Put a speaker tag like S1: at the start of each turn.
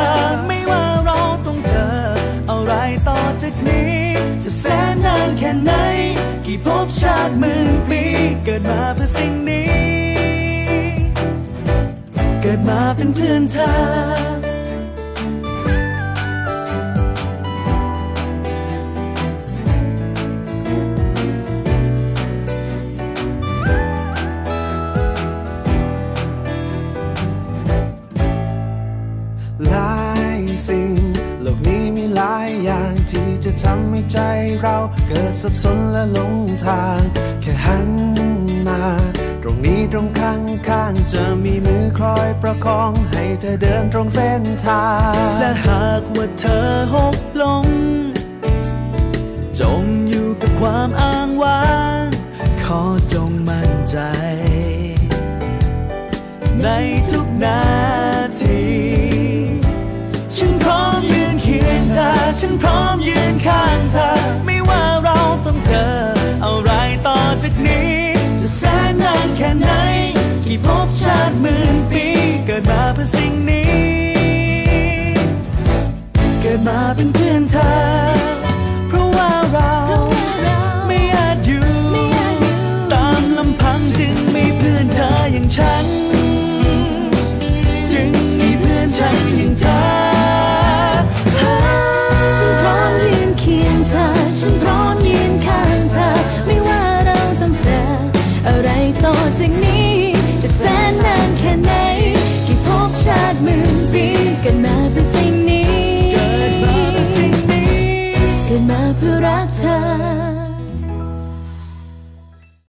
S1: อ ไม่ว่าเราต้องเจอ อะไรต่อจากนี้ จะแสนนานแค่ไหน กี่ภพชาติหมื่นปี เกิดมาเพื่อสิ่งนี้ เกิดมาเป็นเพื่อนเธอ
S2: กนี้มีหลายอย่างที่จะทำให้ใจเราเกิดสับสนและหลงทาง แค่หันมา ตรงนี้ตรงข้างข้างๆจะมีมือคอยประคองให้เธอเดินตรงเส้นทาง
S1: และหากว่าเธอหกลงจมอยู่กับความอ้างว้าง ขอจงมั่นใจ ในทุกนาที จากนี้ จะแสนนานแค่ไหน กี่พบชาติหมื่นปี เกิดมาเพื่อสิ่งนี้ เกิดมาเป็นเพื่อนเธอ เพราะว่าเราไม่อาจอยู่ ตามลำพังจึงมีเพื่อนเธออย่างฉัน จึงมีเพื่อนฉันอย่างเธอ ฉันพร้อมยืนเคียงเธอ ฉันพร้อม รักเธอ